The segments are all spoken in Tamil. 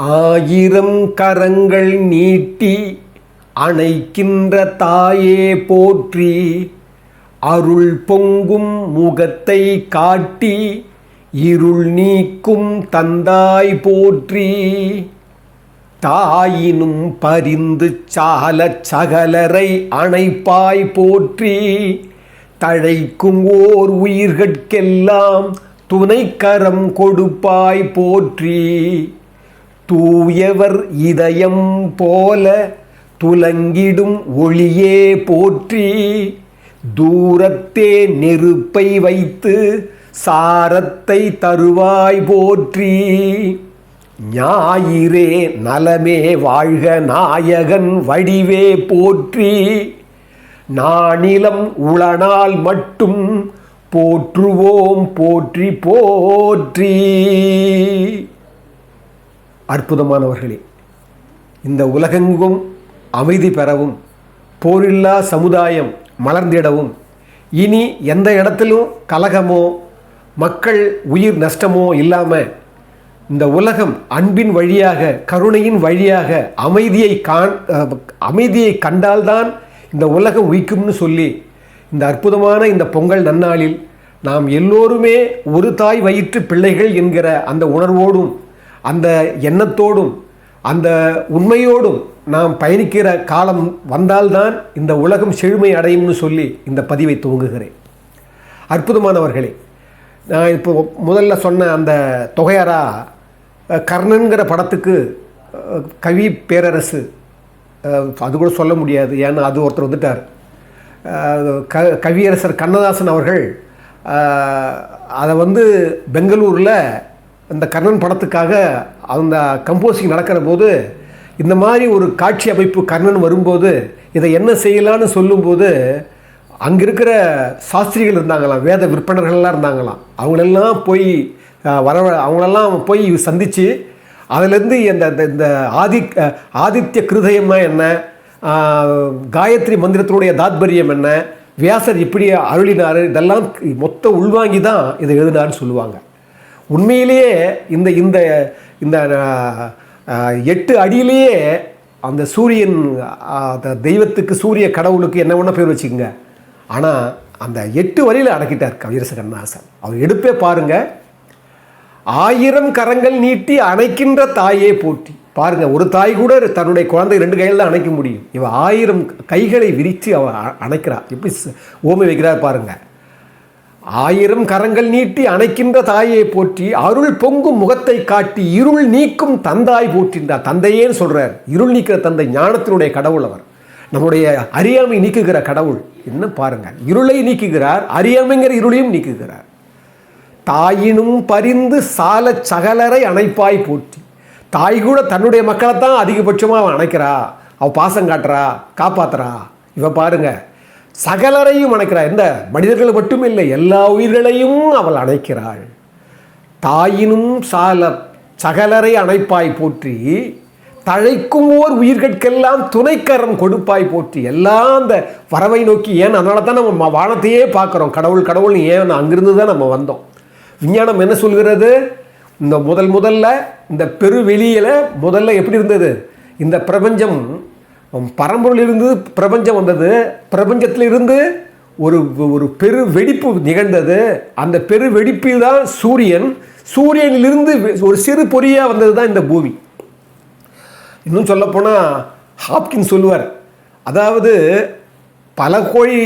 ஆயிரம் கரங்கள் நீட்டி அணைக்கின்ற தாயே போற்றி அருள் பொங்கும் முகத்தை காட்டி இருள் நீக்கும் தந்தாய் போற்றி. தாயினும் பரிந்து சால சகலரை அணைப்பாய் போற்றி தழைக்கும் ஓர் உயிர்கட்கெல்லாம் துணைக்கரம் கொடுப்பாய் போற்றி. தூயவர் இதயம் போல துலங்கிடும் ஒளியே போற்றி தூரத்தே நெருப்பை வைத்து சாரத்தை தருவாய் போற்றி. ஞாயிறே நலமே வாழ்க நாயகன் வடிவே போற்றி. நானிலம் உளனால் மட்டும் போற்றுவோம் போற்றி போற்றி. அற்புதமானவர்களே. இந்த உலகெங்கும் அமைதி பெறவும் போரில்லா சமுதாயம் மலர்ந்திடவும் இனி எந்த இடத்திலும் கலகமோ மக்கள் உயிர் நஷ்டமோ இல்லாமல் இந்த உலகம் அன்பின் வழியாக கருணையின் வழியாக அமைதியை காண் அமைதியை கண்டால்தான் இந்த உலகம் உயிக்கும்னு சொல்லி இந்த அற்புதமான இந்த பொங்கல் நன்னாளில் நாம் எல்லோருமே ஒரு தாய் வயிற்று பிள்ளைகள் என்கிற அந்த உணர்வோடும் அந்த எண்ணத்தோடும் அந்த உண்மையோடும் நாம் பயணிக்கிற காலம் வந்தால்தான் இந்த உலகம் செழுமை அடையும்னு சொல்லி இந்த பதிவை துவங்குகிறேன். அற்புதமானவர்களே நான் இப்போ முதல்ல சொன்ன அந்த தொகையாரா கர்ணன்கிற படத்துக்கு கவி பேரரசு அது கூட சொல்ல முடியாது ஏன்னா அது ஒருத்தர் வந்துட்டார். க கவியரசர் கண்ணதாசன் அவர்கள் அதை வந்து பெங்களூரில் அந்த கர்ணன் படத்துக்காக அந்த கம்போசிங் நடக்கிற போது இந்த மாதிரி ஒரு காட்சி அமைப்பு கர்ணன் வரும்போது இதை என்ன செய்யலான்னு சொல்லும்போது அங்கே இருக்கிற சாஸ்திரிகள் இருந்தாங்களாம் வேத விற்பனர்கள்லாம் இருந்தாங்களாம். அவங்களெல்லாம் போய் வர அவங்களெல்லாம் போய் சந்தித்து அதிலேருந்து இந்த இந்த- இந்த ஆதி ஆதித்ய கிருதயமாக என்ன காயத்ரி மந்திரத்தினுடைய தாத்பரியம் என்ன வியாசர் இப்படி அருளினார் இதெல்லாம் மொத்த உள்வாங்கி தான் இதை எழுதினார்னு சொல்லுவாங்க. உண்மையிலேயே இந்த இந்த இந்த எட்டு அடியிலேயே அந்த சூரியன் அந்த தெய்வத்துக்கு சூரிய கடவுளுக்கு என்ன வேணா பேர் வச்சுக்கோங்க. ஆனால் அந்த எட்டு வரியில் அடக்கிட்டார் கவியரச கண்ணாசன் அவர் எடுப்பே பாருங்க. ஆயிரம் கரங்கள் நீட்டி அணைக்கின்ற தாயே போட்டி பாருங்க ஒரு தாய் கூட தன்னுடைய குழந்தை ரெண்டு கையில் தான் அணைக்க முடியும். இவன் ஆயிரம் கைகளை விரித்து அவன் அ- அணைக்கிறா. எப்படி ச- ஓமை வைக்கிறார் பாருங்கள் ஆயிரம் கரங்கள் நீட்டி அணைக்கின்ற தாயை போற்றி அருள் பொங்கும் முகத்தை காட்டி இருள் நீக்கும் தந்தாய் போற்றின்றார் தந்தையேன்னு சொல்கிறார் இருள் நீக்கிற தந்தை ஞானத்தினுடைய கடவுள் அவர். நம்முடைய அறியாமை நீக்குகிற கடவுள். என்ன பாருங்கள். இருளை நீக்குகிறார் அறியாமைங்கிற இருளையும் நீக்குகிறார். தாயினும் பரிந்து சாலச் சகலரை அணைப்பாய் போற்றி. தாய் கூட தன்னுடைய மக்களை தான் அதிகபட்சமாக அவன் அணைக்கிறா. அவள் பாசம் காட்டுறா காப்பாத்துறா. இவ பாருங்க சகலரையும் அணைக்கிறா இந்த மனிதர்கள் மட்டும் இல்லை எல்லா உயிர்களையும் அவள் அணைக்கிறாள். தாயினும் சால சகலரை அணைப்பாய் போற்றி தழைக்கும் ஓர் உயிர்கட்கெல்லாம் துணைக்கரம் கொடுப்பாய் போற்றி. எல்லாம் அந்த வரவை நோக்கி ஏன்? அதனால தான் நம்ம வானத்தையே பார்க்குறோம். கடவுள் கடவுள் ஏன் அங்கிருந்து தான் நம்ம வந்தோம்? விஞ்ஞானம் என்ன சொல்கிறது? இந்த முதல் முதல்ல இந்த பெருவெளியில் முதல்ல எப்படி இருந்தது? இந்த பிரபஞ்சம் பரம்பொருள் இருந்து பிரபஞ்சம் வந்தது. பிரபஞ்சத்திலிருந்து ஒரு ஒரு பெரு வெடிப்பு நிகழ்ந்தது. அந்த பெரு வெடிப்பில் தான் சூரியன் சூரியனிலிருந்து ஒரு சிறு பொறியாக வந்தது தான் இந்த பூமி. இன்னும் சொல்லப்போனால் ஹாப்கின் சொல்லுவார். அதாவது பல கோழி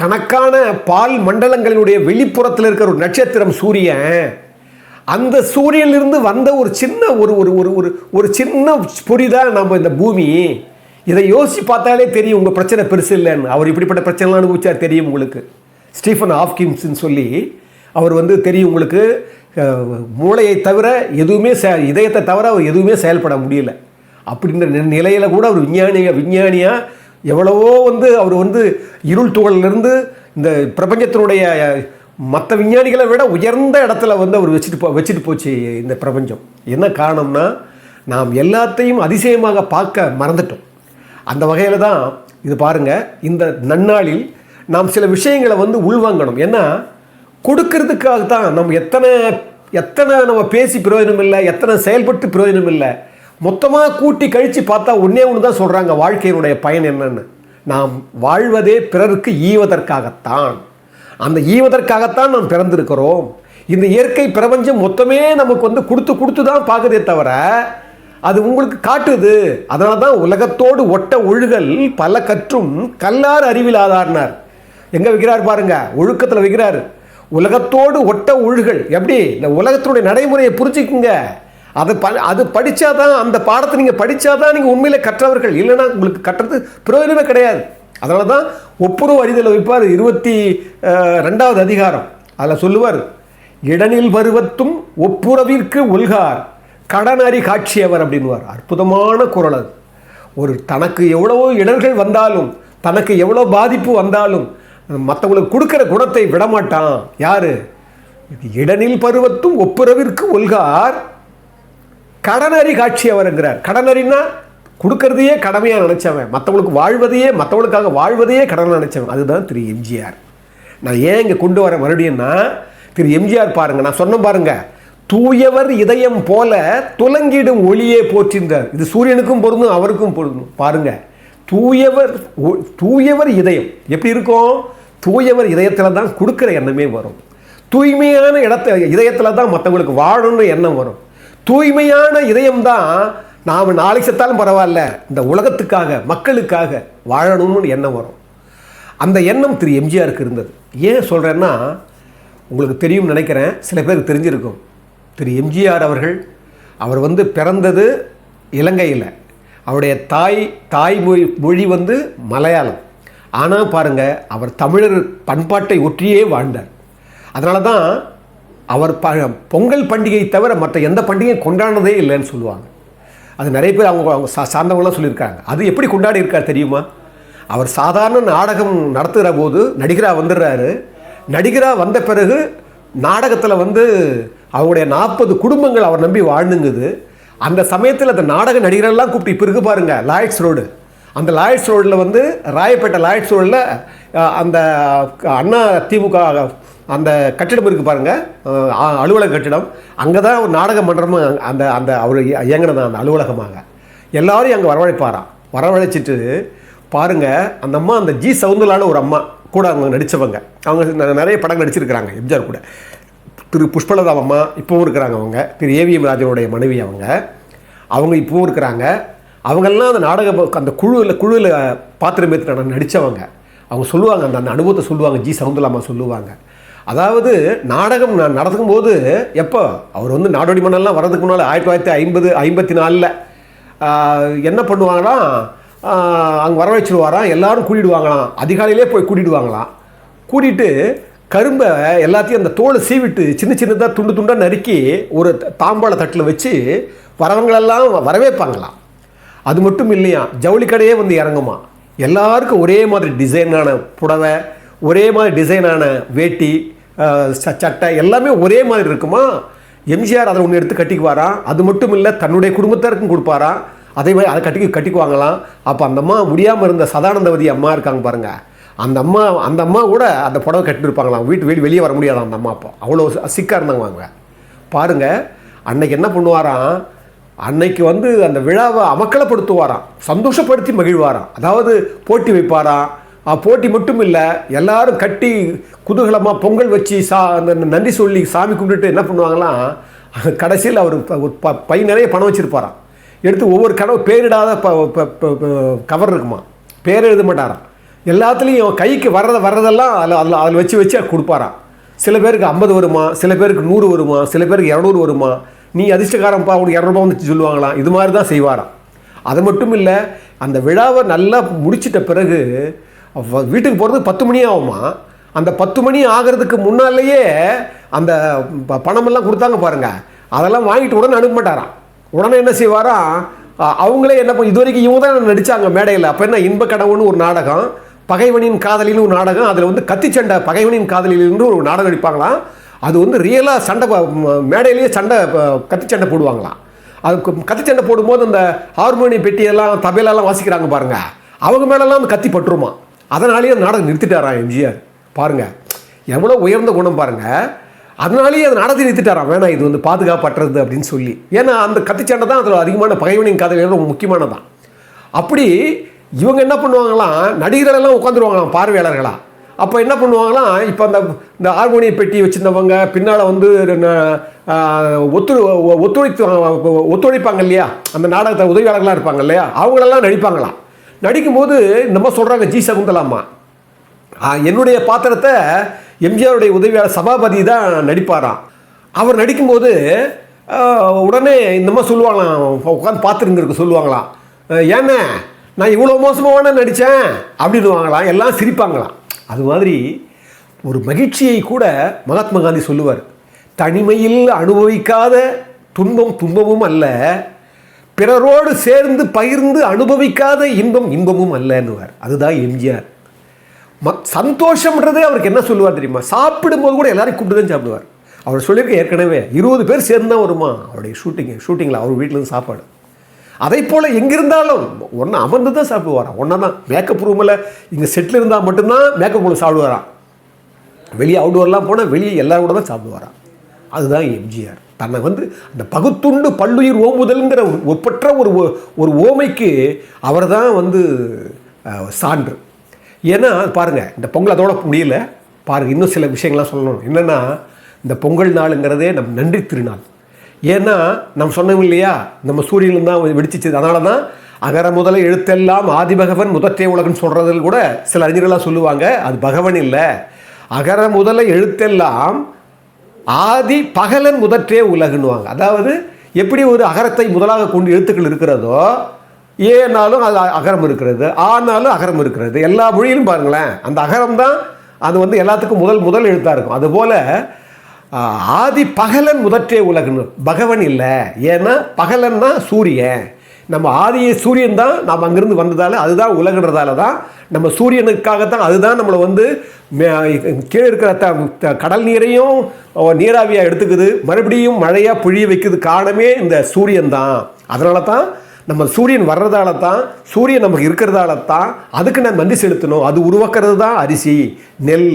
கணக்கான பால் மண்டலங்களினுடைய வெளிப்புறத்தில் இருக்கிற ஒரு நட்சத்திரம் சூரியன் அந்த சூரியனிலிருந்து வந்த ஒரு சின்ன ஒரு ஒரு ஒரு ஒரு ஒரு சின்ன பொறி தான் நம்ம இந்த பூமி. இதை யோசிச்சு பார்த்தாலே தெரியும் உங்கள் பிரச்சனை பெருசு இல்லைன்னு. அவர் இப்படிப்பட்ட பிரச்சனைலாம் அனுபவிச்சார் தெரியும் உங்களுக்கு. ஸ்டீஃபன் ஆஃப்கின்ஸ்னு சொல்லி அவர் வந்து தெரியும் உங்களுக்கு மூளையை தவிர எதுவுமே செ இதயத்தை தவிர அவர் எதுவுமே செயல்பட முடியல. அப்படின்ற நிலையில் கூட அவர் விஞ்ஞானிய விஞ்ஞானியாக எவ்வளவோ வந்து அவர் வந்து இருள் துகளிலிருந்து இந்த பிரபஞ்சத்தினுடைய மற்ற விஞ்ஞானிகளை விட உயர்ந்த இடத்துல வந்து அவர் வச்சுட்டு போ வச்சுட்டு போச்சு இந்த பிரபஞ்சம். என்ன காரணம்னா நாம் எல்லாத்தையும் அதிசயமாக பார்க்க மறந்துட்டோம். அந்த வகையில் தான் இது பாருங்கள் இந்த நன்னாளில் நாம் சில விஷயங்களை வந்து உள்வாங்கணும். ஏன்னா கொடுக்கறதுக்காக தான் நம்ம எத்தனை எத்தனை நம்ம பேசி பிரயோஜனம் இல்லை எத்தனை செயல்பட்டு பிரயோஜனம் இல்லை மொத்தமாக கூட்டி கழித்து பார்த்தா ஒன்றே ஒன்று தான் சொல்கிறாங்க வாழ்க்கையினுடைய பயன் என்னன்னு. நாம் வாழ்வதே பிறருக்கு ஈவதற்காகத்தான் அந்த ஈவதற்காகத்தான் நாம் பிறந்திருக்கிறோம். இந்த இயற்கை பிரபஞ்சம் மொத்தமே நமக்கு வந்து கொடுத்து கொடுத்து தான் பார்க்குதே தவிர அது உங்களுக்கு காட்டுது. அதனால தான் உலகத்தோடு ஒட்ட ஒழுகல் பல கற்றும் கல்லார் அறிவில் ஆதார்னார் எங்கே வைக்கிறார் பாருங்க ஒழுக்கத்தில் வைக்கிறார். உலகத்தோடு ஒட்ட ஒழுகல் எப்படி? இந்த உலகத்தினுடைய நடைமுறையை புரிஞ்சுக்குங்க. அது ப அது படித்தாதான் அந்த பாடத்தை நீங்கள் படித்தாதான் நீங்கள் உண்மையில் கற்றவர்கள். இல்லைன்னா உங்களுக்கு கட்டுறது பிரயோஜனமே கிடையாது. அதனால தான் ஒப்புரவு அறிதல் வைப்பார் இருபத்தி ரெண்டாவது அதிகாரம். அதில் சொல்லுவார் இடனில் பருவத்தும் ஒப்புரவிற்கு உள்கார் கடனறி காட்சியவர் அப்படின்வார் அற்புதமான குரல் அது. ஒரு தனக்கு எவ்வளவோ இடர்கள் வந்தாலும் தனக்கு எவ்வளோ பாதிப்பு வந்தாலும் மற்றவங்களுக்கு கொடுக்குற குணத்தை விடமாட்டான். யாரு? இடனில் பருவத்தும் ஒப்புரவிற்கு ஒல்கார் கடனறி காட்சி அவருங்கிறார் கடனறினா கொடுக்கறதையே கடமையாக நினச்சவன். மற்றவங்களுக்கு வாழ்வதையே மற்றவங்களுக்காக வாழ்வதையே கடனை நினச்சவன். அதுதான் திரு எம்ஜிஆர். நான் ஏன் இங்கே கொண்டு வர மறுபடியும்னா திரு எம்ஜிஆர் பாருங்கள் நான் சொன்ன பாருங்கள் தூயவர் இதயம் போல துலங்கிடும் ஒளியே போற்றின்றார். இது சூரியனுக்கும் பொருந்தும் அவருக்கும் பொருந்தும். பாருங்க தூயவர் தூயவர் இதயம். எப்படி இருக்கும்? தூயவர் இதயத்தில் தான் கொடுக்குற எண்ணமே வரும். தூய்மையான இடத்த இதயத்தில் தான் மற்றவங்களுக்கு வாழணும்னு எண்ணம் வரும். தூய்மையான இதயம் தான் நாம் நாளைக்கு செத்தாலும் பரவாயில்ல இந்த உலகத்துக்காக மக்களுக்காக வாழணும்னு எண்ணம் வரும். அந்த எண்ணம் திரு எம்ஜிஆருக்கு இருந்தது. ஏன் சொல்கிறேன்னா உங்களுக்கு தெரியும் நினைக்கிறேன் சில பேருக்கு தெரிஞ்சிருக்கும். திரு எம்ஜிஆர் அவர்கள் அவர் வந்து பிறந்தது இலங்கையில். அவருடைய தாய் தாய்மொழி மொழி வந்து மலையாளம். ஆனால் பாருங்கள் அவர் தமிழர் பண்பாட்டை ஒற்றியே வாழ்ந்தார். அதனால தான் அவர் ப பொங்கல் பண்டிகை தவிர மற்ற எந்த பண்டிகையும் கொண்டாடினதே இல்லைன்னு சொல்லுவாங்க. அது நிறைய பேர் அவங்க அவங்க சா சார்ந்தவங்களாம் சொல்லியிருக்காங்க. அது எப்படி கொண்டாடி இருக்கார் தெரியுமா? அவர் சாதாரண நாடகம் நடத்துகிற போது நடிகராக வந்துடுறாரு. நடிகராக வந்த பிறகு நாடகத்தில் வந்து அவருடைய நாற்பது குடும்பங்கள் அவர் நம்பி வாழ்ந்துங்குது. அந்த சமயத்தில் அந்த நாடக நடிகரெல்லாம் கூப்பிட்டு இப்போ இருக்கு பாருங்கள் லாய்ட்ஸ் ரோடு அந்த லாயட்ஸ் ரோடில் வந்து ராயப்பேட்டை லாய்ட்ஸ் ரோடில் அந்த அண்ணா திமுக அந்த கட்டிடம் இருக்குது பாருங்கள் அலுவலக கட்டிடம். அங்கே தான் ஒரு நாடக மன்றமும் அந்த அந்த அவர் இயங்கினது அந்த அலுவலகமாக. எல்லாரும் அங்கே வரவழைப்பாராம் வரவழைச்சிட்டு பாருங்க அந்த அம்மா அந்த ஜி சவுந்தலான ஒரு அம்மா கூட அவங்க நடித்தவங்க அவங்க நிறைய படங்கள் நடிச்சிருக்கிறாங்க எம்ஜிஆர் கூட. திரு புஷ்பலதா அம்மா இப்போவும் இருக்கிறாங்க அவங்க. திரு ஏவிஎம் ராஜனுடைய மனைவி அவங்க. அவங்க இப்போவும் இருக்கிறாங்க. அவங்கெல்லாம் அந்த நாடக அந்த குழுவில் குழுவில் பாத்திரம் ஏற்று நடித்தவங்க அவங்க சொல்லுவாங்க அந்த அந்த அனுபவத்தை சொல்லுவாங்க. ஜி. சவுந்தலாமா சொல்லுவாங்க. அதாவது நாடகம் ந- நடக்கும்போது எப்போ? அவர் வந்து நாடோடி மன்னெல்லாம் வர்றதுக்கு முன்னால் ஆயிரத்தி தொள்ளாயிரத்தி ஐம்பது ஐம்பத்தி நாலில் என்ன பண்ணுவாங்கன்னா அங்கே வர எல்லோரும் கூட்டிடுவாங்களாம். அதிகாலையிலே போய் கூட்டிடுவாங்களாம். கூட்டிகிட்டு கரும்பை எல்லாத்தையும் அந்த தோலை சீவிட்டு சின்ன சின்னதாக துண்டு துண்டாக நறுக்கி ஒரு தாம்பாள தட்டில் வச்சு வரவங்களெல்லாம் வரவேற்பாங்களாம் அது மட்டும் இல்லையா ஜவுளி கடையே வந்து இறங்குமா? எல்லாருக்கும் ஒரே மாதிரி டிசைனான புடவை ஒரே மாதிரி டிசைனான வேட்டி ச- சட்டை எல்லாமே ஒரே மாதிரி இருக்குமா? எம்ஜிஆர் அதை ஒன்று எடுத்து கட்டிக்குவாராம் அது மட்டும் இல்லை தன்னுடைய குடும்பத்தாருக்கும் கொடுப்பாராம் அதே மாதிரி அதை கட்டி கட்டிக்குவாங்களாம் அப்போ அந்த அம்மா முடியாமல் இருந்த சதானந்தவதி அம்மா இருக்காங்க பாருங்கள் அந்த அம்மா அந்த அம்மா கூட அந்த புடவை கட்டிருப்பாங்களாம் வீட்டு வெளி வெளியே வர முடியாது அந்த அம்மா அப்போ. அவ்வளோ சிக்காக இருந்தாங்க அவங்க. பாருங்க அன்னைக்கு என்ன பண்ணுவாராம்? அன்னைக்கு வந்து அந்த விழாவை அமக்கலப்படுத்துவாராம். சந்தோஷப்படுத்தி மகிழ்வாராம். அதாவது போட்டி வைப்பாராம். போட்டி மட்டும் இல்லை எல்லாரும் கட்டி குதூகலமாக பொங்கல் வச்சு சா அந்த நன்றி சொல்லி சாமி கும்பிட்டுட்டு என்ன பண்ணுவாங்களாம்? கடைசியில் அவர் ப- பை நிறைய பணம் வச்சுருப்பாராம். எடுத்து ஒவ்வொரு கனவு பேரிடாத ப- ப- ப- கவர் இருக்குமா பேர் எழுத மாட்டாராம். எல்லாத்துலேயும் கைக்கு வர்றத வர்றதெல்லாம் அதில் அதில் அதில் வச்சு வச்சு கொடுப்பாராம் சில பேருக்கு ஐம்பது வருமா? சில பேருக்கு நூறு வருமா? சில பேருக்கு இரநூறு வருமா? நீ அதிர்ஷ்டக்காரன்ப்பா உனக்கு இரநூறுபா வந்து சொல்லுவாங்களாம் இது மாதிரி தான் செய்வாராம். அது மட்டும் இல்லை அந்த விழாவை நல்லா முடிச்சிட்ட பிறகு வீட்டுக்கு போகிறதுக்கு பத்து மணி ஆகுமா? அந்த பத்து மணி ஆகிறதுக்கு முன்னாலேயே அந்த ப- பணமெல்லாம் கொடுத்தாங்க பாருங்கள் அதெல்லாம் வாங்கிட்டு உடனே அனுப்ப மாட்டாராம். உடனே என்ன செய்வாராம்? அவங்களே என்ன பண்ண- இது வரைக்கும் இவங்க தான் நடித்தாங்க மேடையில். அப்போ என்ன இன்ப கனவுன்னு ஒரு நாடகம். பகைவனின் காதலின்னு ஒரு நாடகம் அதில் வந்து கத்திச்சண்டை பகைவனின் காதலிலிருந்து ஒரு நாடகம் நடிப்பாங்களாம் அது வந்து ரியலாக சண்டை மேடையிலேயே சண்டை ப- கத்திச்சண்டை போடுவாங்களாம் அது கத்திச்சண்டை போடும்போது அந்த ஹார்மோனி பெட்டியெல்லாம் தபையிலெல்லாம் வாசிக்கிறாங்க பாருங்கள் அவங்க மேலெல்லாம் அந்த கத்தி பட்டுருமா? அதனாலேயே அந்த நாடகம் நிறுத்திட்டாராம் எம்ஜிஆர்? பாருங்க. எவ்வளோ உயர்ந்த குணம் பாருங்கள் அதனாலேயே அதை நடத்தி நிறுத்திட்டாராம் வேணாம் இது வந்து பாதுகாப்பற்றது அப்படின்னு சொல்லி. ஏன்னா அந்த கத்திச்சண்டை தான் அதில் அதிகமான பகைவனின் கதை ரொம்ப முக்கியமானதான் அப்படி இவங்க என்ன பண்ணுவாங்களாம் நடிகர்கள் எல்லாம் உட்காந்துருவாங்களாம் பார்வையாளர்களாக அப்போ என்ன பண்ணுவாங்களாம் இப்போ அந்த இந்த ஹார்மோனிய பெட்டி வச்சுருந்தவங்க பின்னால் வந்து ஒத்து ஒத்துழைத்து ஒத்துழைப்பாங்க இல்லையா? அந்த நாடகத்தை உதவியாளர்களாக இருப்பாங்க இல்லையா? அவங்களெல்லாம் நடிப்பாங்களாம் நடிக்கும்போது நம்ம சொல்கிறாங்க ஜி சகுந்தலாமா என்னுடைய பாத்திரத்தை எம்ஜிஆருடைய உதவியாளர் சபாபதி தான் நடிப்பாராம். அவர் நடிக்கும்போது உடனே இந்த மாதிரி சொல்லுவாங்களாம் உட்காந்து பார்த்துருங்க சொல்லுவாங்களாம். ஏன்னா நான் இவ்வளோ மோசமாக நடித்தேன் அப்படின்னுவாங்களாம் எல்லாம் சிரிப்பாங்களாம் அது மாதிரி ஒரு மகிழ்ச்சியை கூட மகாத்மா காந்தி சொல்லுவார். தனிமையில் அனுபவிக்காத துன்பம் துன்பமும் அல்ல பிறரோடு சேர்ந்து பகிர்ந்து அனுபவிக்காத இன்பம் இன்பமும் அல்லன்னுவார். அதுதான் எம்ஜிஆர். ம சந்தோஷம்ன்றதே அவருக்கு என்ன சொல்லுவார் தெரியுமா? சாப்பிடும்போது கூட எல்லாரையும் கூப்பிட்டு தான் சாப்பிடுவார். அவர் சொல்லியிருக்க ஏற்கனவே இருபது பேர் சேர்ந்து தான் வருமா? அவருடைய ஷூட்டிங்கு ஷூட்டிங்கில் அவர் வீட்டிலேருந்து சாப்பாடு. அதை போல் எங்கிருந்தாலும் ஒன்று அமர்ந்து தான் சாப்பிடுவாராம் ஒன்றா தான் மேக்கப் ரூமில் இங்கே செட்டில் இருந்தால் மட்டும்தான் மேக்கப் ரூமில் சாப்பிடுவாராம் வெளியே அவுடோர்லாம் போனால் வெளியே எல்லாரும் கூட தான் சாப்பிடுவாராம் அதுதான் எம்ஜிஆர். தன்னை வந்து அந்த பகுத்துண்டு பல்லுயிர் ஓம்புதல்ங்கிற ஒரு ஒப்பற்ற ஒரு ஓ- ஒரு ஓமைக்கு அவர் தான் வந்து சான்று. ஏன்னா பாருங்கள் இந்த பொங்கல் அதோட முடியல. பாருங்கள் இன்னும் சில விஷயங்கள்லாம் சொல்லணும். என்னென்னா இந்த பொங்கல் நாளுங்கிறதே நம் நன்றி திருநாள். ஏன்னா நம்ம சொன்னோம் இல்லையா? நம்ம சூரியன் தான் வெடிச்சிச்சு. அதனால தான் அகர முதல எழுத்தெல்லாம் ஆதிபகவன் முதற்றே உலகன்னு சொல்கிறதில் கூட சில அறிஞர்கள்லாம் சொல்லுவாங்க. அது பகவன் இல்லை. அகர முதல எழுத்தெல்லாம் ஆதி பகலன் முதற்றே உலகுன்னுவாங்க. அதாவது எப்படி ஒரு அகரத்தை முதலாக கொண்டு எழுத்துக்கள் இருக்கிறதோ ஏனாலும் அது அகரம் இருக்கிறது ஆனாலும் அகரம் இருக்கிறது. எல்லா மொழியிலும் பாருங்களேன். அந்த அகரம் தான் அது வந்து எல்லாத்துக்கும் முதல் முதல் எழுத்தாக இருக்கும். அதுபோல் ஆதி பகலன் முதற்றே உலகுன்னு. பகவன் இல்லை. ஏன்னா பகலன்னா சூரியன். நம்ம ஆதிய சூரியன் தான் நாம் அங்கேருந்து வந்ததால் அதுதான் உலகன்றதால தான் நம்ம சூரியனுக்காகத்தான் அதுதான் நம்மளை வந்து கீழே இருக்கிற த த- கடல் நீரையும் நீராவியாக எடுத்துக்குது. மறுபடியும் மழையாக புழிய வைக்கிறது காரணமே இந்த சூரியன் தான். அதனால தான் நம்ம சூரியன் வர்றதால தான் சூரியன் நமக்கு இருக்கிறதால தான் அதுக்கு நான் நன்றி செலுத்தணும். அது உருவாக்குறது தான் அரிசி நெல்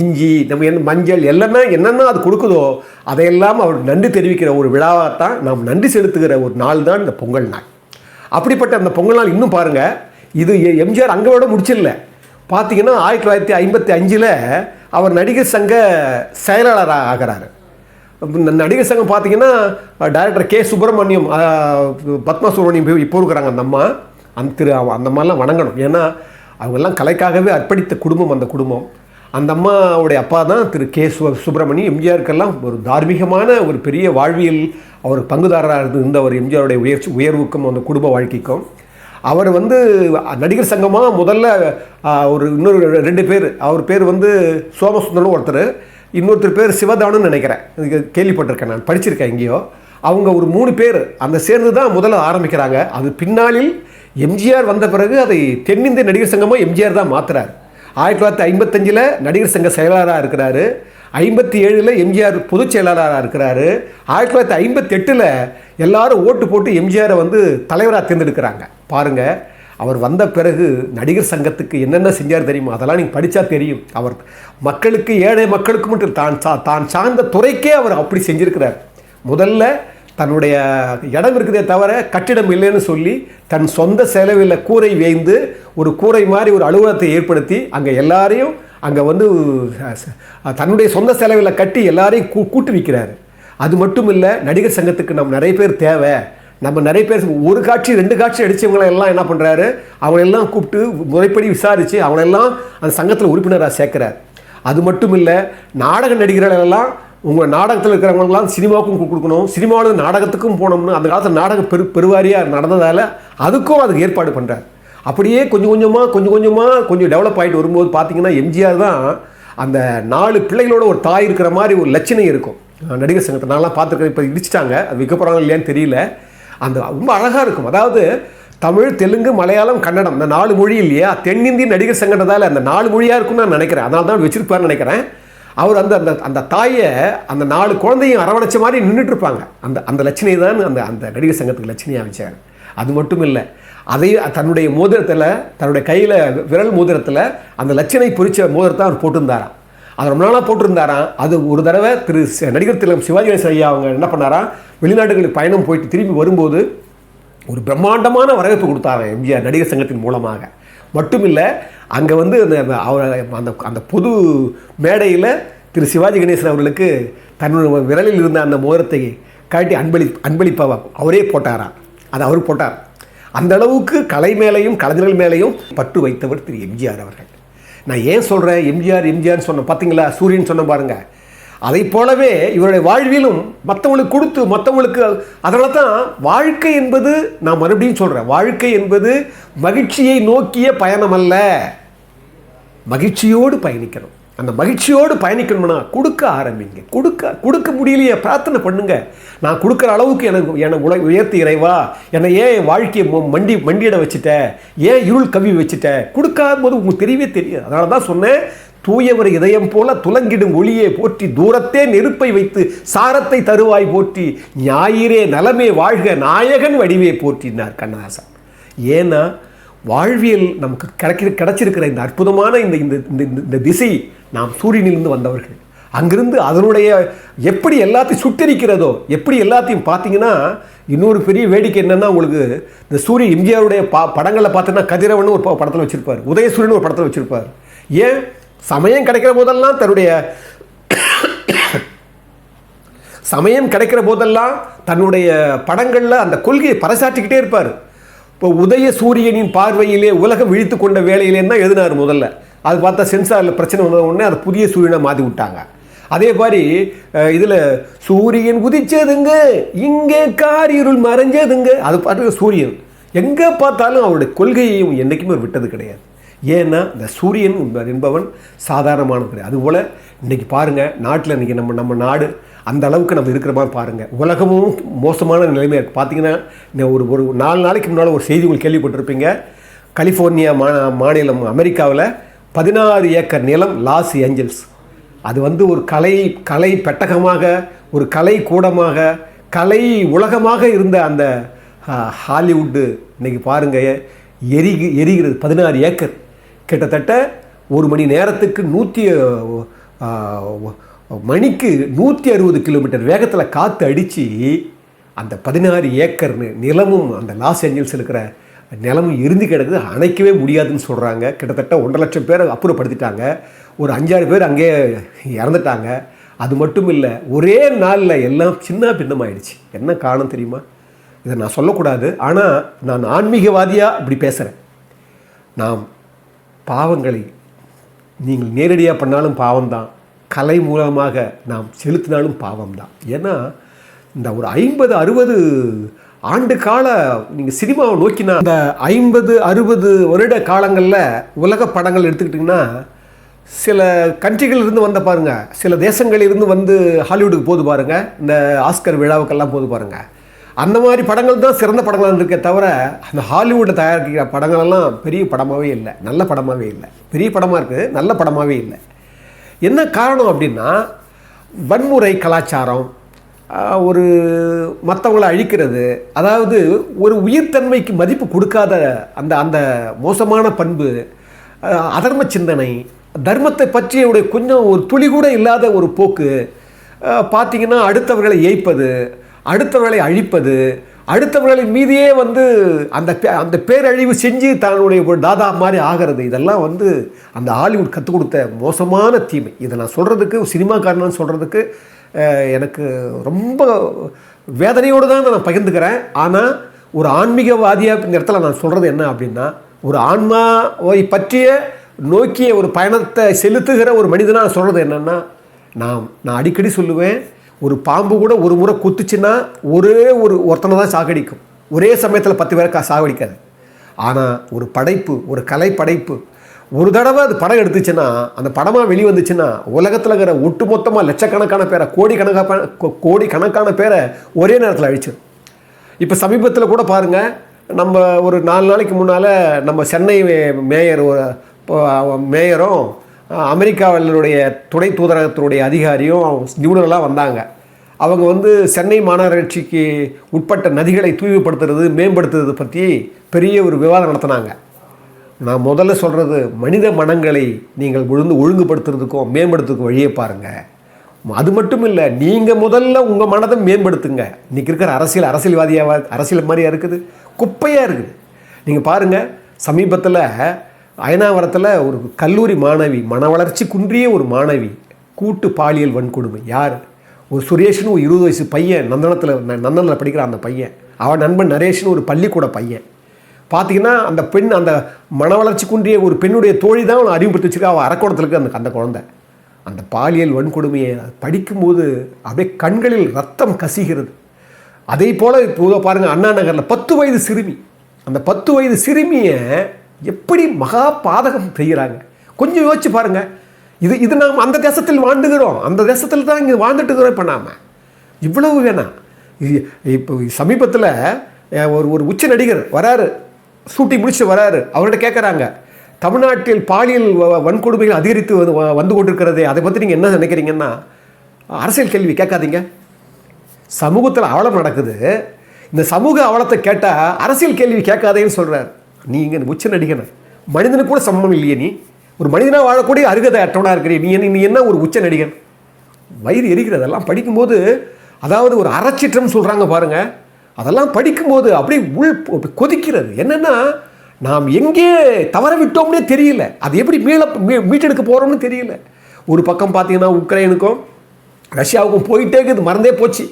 இஞ்சி நம்ம என்ன மஞ்சள் எல்லாமே என்னென்ன அது கொடுக்குதோ அதையெல்லாம் அவர் நன்றி தெரிவிக்கிற ஒரு விழாவாக தான் நாம் நன்றி செலுத்துகிற ஒரு நாள் தான் இந்த பொங்கல் நாள். அப்படிப்பட்ட அந்த பொங்கல் நாள் இன்னும் பாருங்கள் இது எம்ஜிஆர் அங்கே விட முடிச்சில்ல. பார்த்தீங்கன்னா ஆயிரத்தி தொள்ளாயிரத்தி ஐம்பத்தி அஞ்சில் அவர் நடிகர் சங்க செயலாளராக ஆகிறாரு. நடிகர் சங்கம் பார்த்தீங்கன்னா டைரக்டர் கே. சுப்பிரமணியம் பத்மா சுப்பிரமணியம் போய் இப்போ இருக்கிறாங்க. அந்த அம்மா அந்த திரு அந்த மாதிரிலாம் வணங்கணும். ஏன்னா அவங்கெல்லாம் கலைக்காகவே அர்ப்பணித்த குடும்பம் அந்த குடும்பம். அந்த அம்மாவுடைய அப்பா தான் திரு கே. சு சுப்பிரமணியம். எம்ஜிஆருக்கெல்லாம் ஒரு தார்மீகமான ஒரு பெரிய வாழ்வியல் அவர் பங்குதாரராக இருந்து இருந்தவர் எம்ஜிஆருடைய உயர்ச்சி உயர்வுக்கும் அந்த குடும்ப வாழ்க்கைக்கும். அவர் வந்து நடிகர் சங்கமாக முதல்ல ஒரு இன்னொரு ரெண்டு பேர். அவர் பேர் வந்து சோமசுந்தரனும் ஒருத்தர். இன்னொருத்தர் பேர் சிவதானுன்னு நினைக்கிறேன். இதுக்கு கேள்விப்பட்டிருக்கேன் நான். படிச்சிருக்கேன் எங்கேயோ. அவங்க ஒரு மூணு பேர். அந்த சேர்ந்து தான் முதல்ல ஆரம்பிக்கிறாங்க. அது பின்னாளில் எம்ஜிஆர் வந்த பிறகு அதை தென்னிந்திய நடிகர் சங்கமாக எம்ஜிஆர் தான் மாத்துறாரு. ஆயிரத்தி தொள்ளாயிரத்தி ஐம்பத்தஞ்சில் நடிகர் சங்க செயலாளராக இருக்கிறாரு. ஐம்பத்தி ஏழில் எம்ஜிஆர் பொதுச் செயலாளராக இருக்கிறாரு. ஆயிரத்தி தொள்ளாயிரத்தி ஐம்பத்தெட்டில் எல்லாரும் ஓட்டு போட்டு எம்ஜிஆரை வந்து தலைவராக தேர்ந்தெடுக்கிறாங்க. பாருங்கள் அவர் வந்த பிறகு நடிகர் சங்கத்துக்கு என்னென்ன செஞ்சார் தெரியுமா? அதெல்லாம் நீங்கள் படித்தா தெரியும். அவர் மக்களுக்கு ஏழை மக்களுக்கு மட்டும் தான் சா தான் சார்ந்த துறைக்கே அவர் அப்படி செஞ்சுருக்கிறார். முதல்ல தன்னுடைய இடம் இருக்குதே தவிர கட்டிடம் இல்லைன்னு சொல்லி தன் சொந்த செலவில் கூரை வேய்ந்து ஒரு கூரை மாதிரி ஒரு அலுவலகத்தை ஏற்படுத்தி அங்கே எல்லாரையும் அங்கே வந்து தன்னுடைய சொந்த செலவில் கட்டி எல்லாரையும் கூ கூட்டு வைக்கிறாரு. அது மட்டும் இல்லை நடிகர் சங்கத்துக்கு நம்ம நிறைய பேர் தேவை. நம்ம நிறைய பேர் ஒரு காட்சி ரெண்டு காட்சி அடித்தவங்களை எல்லாம் என்ன பண்ணுறாரு அவங்களெல்லாம் கூப்பிட்டு முறைப்படி விசாரித்து அவங்களெல்லாம் அந்த சங்கத்தில் உறுப்பினராக சேர்க்குறார். அது மட்டும் இல்லை நாடக நடிகர்கள் எல்லாம் உங்கள் நாடகத்தில் இருக்கிறவங்களாம் சினிமாவுக்கும் கொடுக்கணும். சினிமாவில் நாடகத்துக்கும் போனோம்னு அந்த காலத்தில் நாடகம் பெரு பெருவாரியாக நடந்ததால் அதுக்கும் அதுக்கு ஏற்பாடு பண்ணுறார் அப்படியே கொஞ்சம் கொஞ்சமாக கொஞ்சம் கொஞ்சமாக கொஞ்சம் டெவலப் ஆகிட்டு வரும்போது பார்த்தீங்கன்னா எம்ஜிஆர் தான் அந்த நாலு பிள்ளைகளோட ஒரு தாய் இருக்கிற மாதிரி ஒரு லட்சணம் இருக்கும். நடிகர் சங்கத்தை நான்லாம் பார்த்துருக்கேன் இப்போ இடிச்சிட்டாங்க. அது விற்க போகிறாங்க இல்லையான்னு தெரியல. அந்த ரொம்ப அழகாக இருக்கும். அதாவது தமிழ் தெலுங்கு மலையாளம் கன்னடம் இந்த நாலு மொழி இல்லையா? தென்னிந்திய நடிகர் சங்கடத்தால் அந்த நாலு மொழியாக இருக்கும்னு நான் நினைக்கிறேன். அதனால தான் வச்சிருப்பாருன்னு நினைக்கிறேன். அவர் அந்த அந்த அந்த தாயை அந்த நாலு குழந்தையும் அரவணைச்ச மாதிரி நின்றுட்டு இருப்பாங்க அந்த அந்த லட்சணை தான் அந்த அந்த நடிகர் சங்கத்துக்கு லட்சணையாக வச்சார் அது மட்டும் இல்லை அதை தன்னுடைய மோதிரத்தில் தன்னுடைய கையில் விரல் மோதிரத்தில் அந்த லட்சணை பொறிச்ச மோதிரத்தை அவர் போட்டிருந்தாராம். அது ரொம்ப நாளாக போட்டிருந்தாராம். அது ஒரு தடவை திரு நடிகர் திலகம் சிவாஜி கணேசன் ஐயா அவங்க என்ன பண்ணாரா வெளிநாடுகளுக்கு பயணம் போயிட்டு திரும்பி வரும்போது ஒரு பிரம்மாண்டமான வரவேற்பு கொடுத்தாரன் எம்ஜிஆர் நடிகர் சங்கத்தின் மூலமாக. மட்டுமில்லை அங்கே வந்து அந்த அந்த அவர் அந்த அந்த பொது மேடையில் திரு சிவாஜி கணேசன் அவர்களுக்கு தன்னுடைய விரலில் இருந்த அந்த மோதிரத்தை காட்டி அன்பளி அன்பளிப்பாக அவரே போட்டாராம். அது அவர் போட்டார். அந்த அளவுக்கு கலை மேலையும் கலைஞர்கள் மேலையும் பற்று வைத்தவர் திரு எம்ஜிஆர் அவர்கள். நான் ஏன் சொல்கிறேன் எம்ஜிஆர் எம்ஜிஆர்னு சொன்ன பார்த்தீங்களா சூரியன் சொன்ன பாருங்க. அதை போலவே இவருடைய வாழ்விலும் மற்றவங்களுக்கு கொடுத்து மற்றவங்களுக்கு அதனால தான் வாழ்க்கை என்பது நான் மறுபடியும் சொல்கிறேன் வாழ்க்கை என்பது மகிழ்ச்சியை நோக்கிய பயணம் அல்ல மகிழ்ச்சியோடு பயணிக்கணும். அந்த மகிழ்ச்சியோடு பயணிக்கணும்னா கொடுக்க ஆரம்பிங்க. கொடுக்க கொடுக்க முடியலையே பிரார்த்தனை பண்ணுங்க. நான் கொடுக்குற அளவுக்கு எனக்கு என்னை உல உயர்த்தி இறைவா என்னை ஏன் வாழ்க்கையை மண்டி மண்டியிட வச்சுட்ட ஏன் இருள் கவி வச்சுட்ட? கொடுக்காத போது உங்களுக்கு தெரியவே தெரியாது. அதனால தான் சொன்னேன் தூயவர் இதயம் போல துலங்கிடும் ஒளியை போற்றி தூரத்தே நெருப்பை வைத்து சாரத்தை தருவாய் போற்றி ஞாயிறே நலமே வாழ்க நாயகன் வடிவே போற்றினார் கண்ணதாசன். ஏன்னா வாழ்வியல் நமக்கு கிடைக்கிற கிடைச்சிருக்கிற இந்த அற்புதமான இந்த இந்த இந்த- இந்த- இந்த திசை நாம் சூரியனிலிருந்து வந்தவர்கள். அங்கிருந்து அதனுடைய எப்படி எல்லாத்தையும் சுட்டரிக்கிறதோ எப்படி எல்லாத்தையும் பார்த்தீங்கன்னா இன்னொரு பெரிய வேடிக்கை என்னென்னா உங்களுக்கு இந்த சூரிய எம்ஜிஆருடைய பா படங்களில் பார்த்தீங்கன்னா கதிரவன் ஒரு படத்தில் வச்சுருப்பார். உதயசூரியன் ஒரு படத்தில் வச்சுருப்பார். ஏன்? சமயம் கிடைக்கிற போதெல்லாம் தன்னுடைய சமயம் கிடைக்கிற போதெல்லாம் தன்னுடைய படங்களில் அந்த கொள்கையை பறைசாற்றிக்கிட்டே இருப்பார். இப்போ உதய சூரியனின் பார்வையிலே உலகம் விழித்து கொண்ட வேலையிலேன்னு தான் எழுதினார் முதல்ல. அது பார்த்தா சென்சாரில் பிரச்சனை வந்த உடனே அதை புதிய சூரியனை மாற்றி விட்டாங்க. அதே மாதிரி இதில் சூரியன் உதிச்சதுங்க இங்கே கார் இருள் மறைஞ்சதுங்க. அது பாட்டு சூரியன். எங்கே பார்த்தாலும் அவருடைய கொள்கையையும் என்றைக்குமே அவர் விட்டது கிடையாது. ஏன்னா இந்த சூரியன் என்பவன் சாதாரணமானது கிடையாது. அதுபோல் இன்றைக்கி பாருங்கள் நாட்டில் இன்றைக்கி நம்ம நம்ம நாடு அந்த அளவுக்கு நம்ம இருக்கிற மாதிரி பாருங்கள் உலகமும் மோசமான நிலைமையாக இருக்குது பார்த்தீங்கன்னா ஒரு ஒரு நாலு நாளைக்கு முன்னால் ஒரு செய்தி உங்களுக்கு கேள்விப்பட்டிருப்பீங்க. கலிஃபோர்னியா மா மாநிலம் அமெரிக்காவில் பதினாறு ஏக்கர் நிலம் லாஸ் ஏஞ்சல்ஸ். அது வந்து ஒரு கலை கலை பெட்டகமாக ஒரு கலை கூடமாக கலை உலகமாக இருந்த அந்த ஹாலிவுட்டு இன்னைக்கு பாருங்க எரிகு எரிகிறது பதினாறு ஏக்கர். கிட்டத்தட்ட ஒரு மணி நேரத்துக்கு நூற்றி மணிக்கு நூற்றி அறுபது கிலோமீட்டர் வேகத்தில் காற்று அடித்து அந்த பதினாறு ஏக்கர் நிலமும் அந்த லாஸ் ஏஞ்சல்ஸ் இருக்கிற நிலமும் இருந்து கிடக்குது. அணைக்கவே முடியாதுன்னு சொல்கிறாங்க கிட்டத்தட்ட ஒன்றரை லட்சம் பேர் அப்புறப்படுத்திட்டாங்க. ஒரு அஞ்சாறு பேர் அங்கேயே இறந்துட்டாங்க. அது மட்டும் இல்லை ஒரே நாளில் எல்லாம் சின்ன பின்னமாயிடுச்சு. என்ன காரணம் தெரியுமா? இதை நான் சொல்லக்கூடாது. ஆனால் நான் ஆன்மீகவாதியாக இப்படி பேசுகிறேன் நாம் பாவங்களை நீங்கள் நேரடியாக பண்ணாலும் பாவம்தான். கலை மூலமாக நாம் செலுத்தினாலும் பாவம்தான். ஏன்னா இந்த ஒரு ஐம்பது அறுபது ஆண்டு கால நீங்கள் சினிமாவை நோக்கினா இந்த ஐம்பது அறுபது வருட காலங்களில் உலக படங்கள் எடுத்துக்கிட்டிங்கன்னா சில கண்ட்ரிகள் இருந்து வந்த பாருங்கள் சில தேசங்களில் இருந்து வந்து ஹாலிவுட்டுக்கு போது பாருங்கள் இந்த ஆஸ்கர் விழாவுக்கெல்லாம் போது பாருங்கள் அந்த மாதிரி படங்கள் தான் சிறந்த படங்களாக இருக்கே தவிர அந்த ஹாலிவுட்டை தயாரிக்கிற படங்களெல்லாம் பெரிய படமாகவே இல்லை. நல்ல படமாகவே இல்லை. பெரிய படமாக இருக்குது. நல்ல படமாகவே இல்லை. என்ன காரணம் அப்படின்னா வன்முறை கலாச்சாரம் ஒரு மற்றவங்களை அழிக்கிறது. அதாவது ஒரு உயிர்த்தன்மைக்கு மதிப்பு கொடுக்காத அந்த அந்த மோசமான பண்பு அதர்ம சிந்தனை தர்மத்தை பற்றிய கொஞ்சம் ஒரு துளி கூட இல்லாத ஒரு போக்கு பார்த்திங்கன்னா பார்த்தீங்கன்னா அடுத்தவர்களை ஏய்ப்பது அடுத்தவர்களை அழிப்பது அடுத்தவர்களின் மீதியே வந்து அந்த பே- அந்த பேரழிவு செஞ்சு தன்னுடைய ஒரு தாதா மாதிரி ஆகிறது இதெல்லாம் வந்து அந்த ஹாலிவுட் கற்றுக் கொடுத்த மோசமான தீமை. இதை நான் சொல்கிறதுக்கு சினிமாக்காரன்னு சொல்கிறதுக்கு எனக்கு ரொம்ப வேதனையோடு தான் நான் பகிர்ந்துக்கிறேன். ஆனால் ஒரு ஆன்மீகவாதியாக இந்த இடத்துல நான் சொல்கிறது என்ன அப்படின்னா ஒரு ஆன்மாவை பற்றிய நோக்கிய ஒரு பயணத்தை செலுத்துகிற ஒரு மனிதனாக சொல்கிறது என்னென்னா நான் நான் அடிக்கடி சொல்லுவேன் ஒரு பாம்பு கூட ஒரு முறை குத்துச்சுன்னா ஒரே ஒரு ஒருத்தனை தான் சாகடிக்கும். ஒரே சமயத்தில் பத்து பேருக்கு கா- சாகடிக்காது. ஆனால் ஒரு படைப்பு ஒரு கலை படைப்பு ஒரு தடவை அது படம் எடுத்துச்சுன்னா அந்த படமாக வெளி வந்துச்சுன்னா உலகத்தில் இருக்கிற ஒட்டு மொத்தமாக லட்சக்கணக்கான பேரை கோடி கணக்கான கோடி கணக்கான பேரை ஒரே நேரத்தில் அழிச்சிடும் இப்போ சமீபத்தில் கூட பாருங்கள் நம்ம ஒரு நாலு நாளைக்கு முன்னால் நம்ம சென்னை மேயர் இப்போ மேயரும் அஹ், அமெரிக்காவினுடைய துணை தூதரகத்தினுடைய அதிகாரியும் நிபுணர்களாக வந்தாங்க. அவங்க வந்து சென்னை மாநகராட்சிக்கு உட்பட்ட நதிகளை தூய்மைப்படுத்துறது மேம்படுத்துறது பற்றி பெரிய ஒரு விவாதம் நடத்தினாங்க. நான் முதல்ல சொல்கிறது மனித மனங்களை நீங்கள் விழுந்து ஒழுங்குபடுத்துறதுக்கும் மேம்படுத்துறதுக்கும் வழியை பாருங்கள் அது மட்டும் இல்லை நீங்கள் முதல்ல உங்கள் மனதை மேம்படுத்துங்க. இன்றைக்கி இருக்கிற அரசியல் அரசியல்வாதியாக அரசியல் மாதிரியாக இருக்குது? குப்பையாக இருக்குது. நீங்கள் பாருங்கள் சமீபத்தில் அயனாவரத்தில் ஒரு கல்லூரி மாணவி மன வளர்ச்சி குன்றிய ஒரு மாணவி கூட்டு பாலியல் வன்கொடுமை. யார்? ஒரு சுரேஷ்னு ஒரு இருபது வயசு பையன் நந்தனத்தில் நந்தனில் படிக்கிற அந்த பையன். அவன் நண்பன் நரேஷ்னு ஒரு பள்ளிக்கூட பையன். பார்த்தீங்கன்னா அந்த பெண் அந்த மன வளர்ச்சி குன்றிய ஒரு பெண்ணுடைய தோழி தான் அவனை அறிமுகப்படுத்தி வச்சிருக்கா அவள் அறக்கோணத்தில் இருக்க அந்த அந்த குழந்தை. அந்த பாலியல் வன்கொடுமையை படிக்கும்போது அப்படியே கண்களில் ரத்தம் கசிகிறது. அதே போல் இப்போ பாருங்கள் அண்ணா நகரில் பத்து வயது சிறுமி. அந்த பத்து வயது சிறுமியை எப்படி மகா பாதகம் செய்கிறாங்க? கொஞ்சம் யோசிச்சு பாருங்கள் இது இது நாம் அந்த தேசத்தில் வாழ்ந்துகிறோம். அந்த தேசத்தில் தான் இங்கே வாழ்ந்துட்டு இருக்கிறோம் இப்போ நாம். இவ்வளவு வேணாம். இப்போ சமீபத்தில் ஒரு ஒரு உச்ச நடிகர் வராரு. ஷூட்டிங் முடிச்சு வராரு. அவர்கிட்ட கேட்குறாங்க தமிழ்நாட்டில் பாலியல் வ- வன்கொடுமைகள் அதிகரித்து வந்து வ- வந்து கொண்டிருக்கிறதே அதை பற்றி நீங்கள் என்ன நினைக்கிறீங்கன்னா அரசியல் கேள்வி கேட்காதீங்க. சமூகத்தில் அவலம் நடக்குது. இந்த சமூக அவலத்தை கேட்டால் அரசியல் கேள்வி கேட்காதேன்னு சொல்கிறார் நீங்கள் உச்ச நடிகன மனிதனுக்கு கூட சம்மம் இல்லையே நீ. ஒரு மனிதனாக வாழக்கூடிய அருகதை அட்டவனாக இருக்கிறீ. நீ என்ன நீ என்ன ஒரு உச்ச நடிகன்? வயிறு எரிகிறதெல்லாம் படிக்கும்போது அதாவது ஒரு அறச்சிற்றம் சொல்கிறாங்க பாருங்கள் அதெல்லாம் படிக்கும்போது அப்படியே உள் கொதிக்கிறது. என்னென்னா நாம் எங்கே தவற விட்டோம்னே தெரியல. அது எப்படி மீள மீட்டெடுக்க போகிறோம்னு தெரியல. ஒரு பக்கம் பார்த்தீங்கன்னா உக்ரைனுக்கும் ரஷ்யாவுக்கும் போயிட்டே இருக்குது. மறந்தே போச்சு.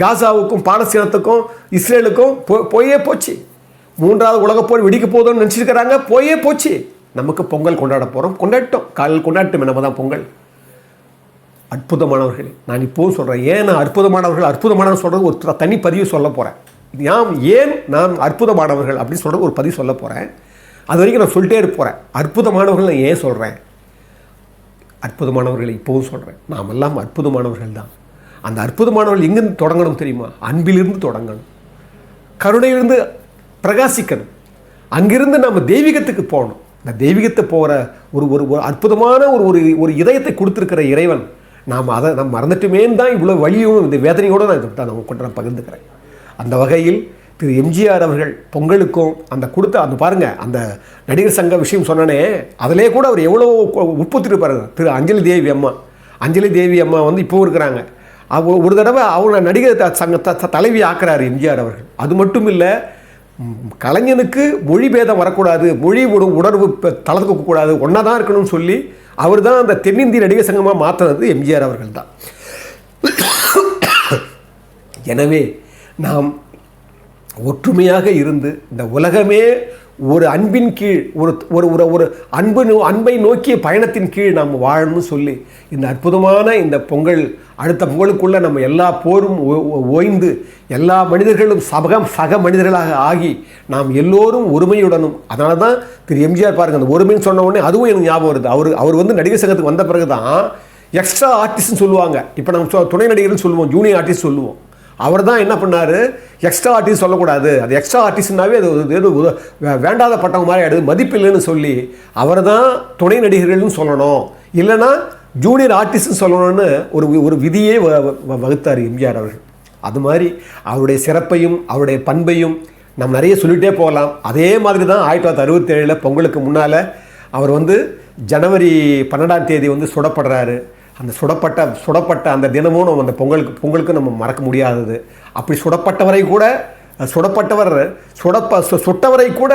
காசாவுக்கும் பாலஸ்தீனத்துக்கும் இஸ்ரேலுக்கும் போ போயே போச்சு. மூன்றாவது உலக போர் வெடிக்க போதும்னு நினச்சிருக்கிறாங்க. போயே போச்சு. நமக்கு பொங்கல் கொண்டாட போகிறோம் கொண்டாட்டோம் காலையில் கொண்டாட்டம். நம்ம தான் பொங்கல். அற்புதமானவர்கள். நான் இப்போவும் சொல்கிறேன் ஏன் நான் அற்புதமானவர்கள்? அற்புதமானவர் சொல்கிறது ஒரு த- தனி பதிவு சொல்ல போகிறேன் யாம் ஏன் நான் அற்புதமானவர்கள் அப்படின்னு சொல்கிறது ஒரு பதிவு சொல்ல போகிறேன் அது வரைக்கும் நான் சொல்லிட்டே போகிறேன் அற்புதமானவர்கள் நான் ஏன் சொல்கிறேன் அற்புதமானவர்களை இப்போவும் சொல்கிறேன் நாம் எல்லாம் அற்புதமானவர்கள் தான். அந்த அற்புதமானவர்கள் எங்கேருந்து தொடங்கணும் தெரியுமா? அன்பிலிருந்து தொடங்கணும். கருணையிலிருந்து பிரகாசிக்கணும். அங்கிருந்து நம்ம தெய்வீகத்துக்கு போகணும். இந்த தெய்வீகத்தை போகிற ஒரு ஒரு ஒரு அற்புதமான ஒரு ஒரு ஒரு இதயத்தை கொடுத்துருக்கிற இறைவன் நாம் அதை நம்ம மறந்துட்டுமேன்னு தான் இவ்வளோ வழியும் இந்த வேதனையோடு நான் இதை நான் கொண்டு நான் பகிர்ந்துக்கிறேன். அந்த வகையில் திரு எம்ஜிஆர் அவர்கள் பொங்கலுக்கும் அந்த கொடுத்த அந்த பாருங்கள் அந்த நடிகர் சங்க விஷயம் சொன்னனே அதிலே கூட அவர் எவ்வளோ உட்புத்திருப்பார் திரு அஞ்சலி தேவி அம்மா. அஞ்சலி தேவி அம்மா வந்து இப்போ இருக்கிறாங்க. அவ ஒரு தடவை அவங்க நடிகர் த- சங்க தலைவி ஆக்குறாரு எம்ஜிஆர் அவர்கள். அது மட்டும் இல்லை கலைஞனுக்கு மொழி பேதம் வரக்கூடாது மொழி உட உணர்வு ப- தளர்க்கக்கூடாது ஒன்றா தான் இருக்கணும்னு சொல்லி அவர் தான் அந்த தென்னிந்திய நடிகர் சங்கமாக மாற்றினது எம்ஜிஆர் அவர்கள் தான் எனவே நாம் ஒற்றுமையாக இருந்து இந்த உலகமே ஒரு அன்பின் கீழ் ஒரு ஒரு ஒரு ஒரு அன்பு நோ- அன்பை நோக்கிய பயணத்தின் கீழ் நாம் வாழணும்னு சொல்லி இந்த அற்புதமான இந்த பொங்கல் அடுத்த பொங்கலுக்குள்ளே நம்ம எல்லா போரும் ஓ- ஓ- ஓய்ந்து எல்லா மனிதர்களும் சகம் சக மனிதர்களாக ஆகி நாம் எல்லோரும் ஒருமையுடனும் அதனால தான் திரு எம்ஜிஆர் பாருங்க அந்த ஒருமைன்னு சொன்ன உடனே அதுவும் எனக்கு ஞாபகம் வருது. அவர் அவர் வந்து நடிகர் சங்கத்துக்கு வந்த பிறகு தான் எக்ஸ்ட்ரா ஆர்டிஸ்ட்னு சொல்லுவாங்க. இப்போ நம்ம துணை நடிகர்னு சொல்லுவோம் ஜூனியர் ஆர்டிஸ்ட் சொல்லுவோம். அவர் தான் என்ன பண்ணார்? எக்ஸ்ட்ரா ஆர்டிஸ்ட் சொல்லக்கூடாது. அது எக்ஸ்ட்ரா ஆர்டிஸ்ட்னாவே அது ஏதோ வேண்டாத பட்டம் மாதிரி ஆயிடுது. மதிப்பில்லைன்னு சொல்லி அவர் தான் துணை நடிகர்கள்னு சொல்லணும். இல்லைன்னா ஜூனியர் ஆர்டிஸ்ட்னு சொல்லணும்னு ஒரு ஒரு விதியே வ- வ- வகுத்தார் எம்ஜிஆர் அவர்கள். அது மாதிரி அவருடைய சிறப்பையும் அவருடைய பண்பையும் நம்ம நிறைய சொல்லிகிட்டே போகலாம். அதே மாதிரி தான் ஆயிரத்தி தொள்ளாயிரத்தி அறுபத்தேழில் பொங்கலுக்கு முன்னால் அவர் வந்து ஜனவரி பன்னெண்டாம் தேதி வந்து சுடப்படுறாரு. அந்த சுடப்பட்ட சுடப்பட்ட அந்த தினமும் நம்ம அந்த பொங்கலுக்கு பொங்கலுக்கு நம்ம மறக்க முடியாதது. அப்படி சுடப்பட்டவரை கூட சுடப்பட்டவர் சுடப்ப சு- சுட்டவரை கூட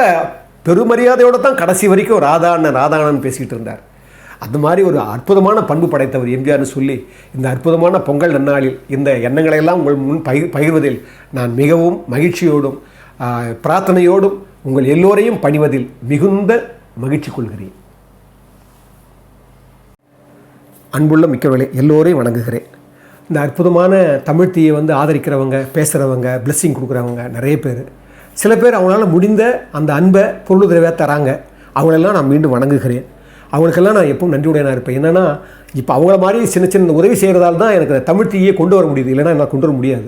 பெருமரியாதையோடு தான் கடைசி வரைக்கும் ராதாண்ணன் ராதாண்ணன் பேசிக்கிட்டு இருந்தார். அந்த மாதிரி ஒரு அற்புதமான பண்பு படைத்தவர் எம்ஜிஆர்னு சொல்லி இந்த அற்புதமான பொங்கல் நன்னாளில் இந்த எண்ணங்களை எல்லாம் உங்கள் முன் பகிர் பகிர்வதில் நான் மிகவும் மகிழ்ச்சியோடும் பிரார்த்தனையோடும் உங்கள் எல்லோரையும் பணிவதில் மிகுந்த மகிழ்ச்சி கொள்கிறேன். அன்புள்ள மிக்கவர்களே எல்லோரையும் வணங்குகிறேன். இந்த அற்புதமான தமிழ் தீயை வந்து ஆதரிக்கிறவங்க பேசுகிறவங்க பிளெஸ்ஸிங் கொடுக்குறவங்க நிறைய பேர். சில பேர் அவங்களால முடிந்த அந்த அன்பை பொருளுதவியாக தராங்க. அவங்களெல்லாம் நான் மீண்டும் வணங்குகிறேன். அவங்களுக்கெல்லாம் நான் எப்பவும் நன்றியுடையனாக இருப்பேன். என்னென்னா இப்போ அவங்கள மாதிரி சின்ன சின்ன உதவி செய்கிறதால தான் எனக்கு தமிழ் தீயை கொண்டு வர முடியுது. இல்லைன்னா நான் கொண்டு வர முடியாது.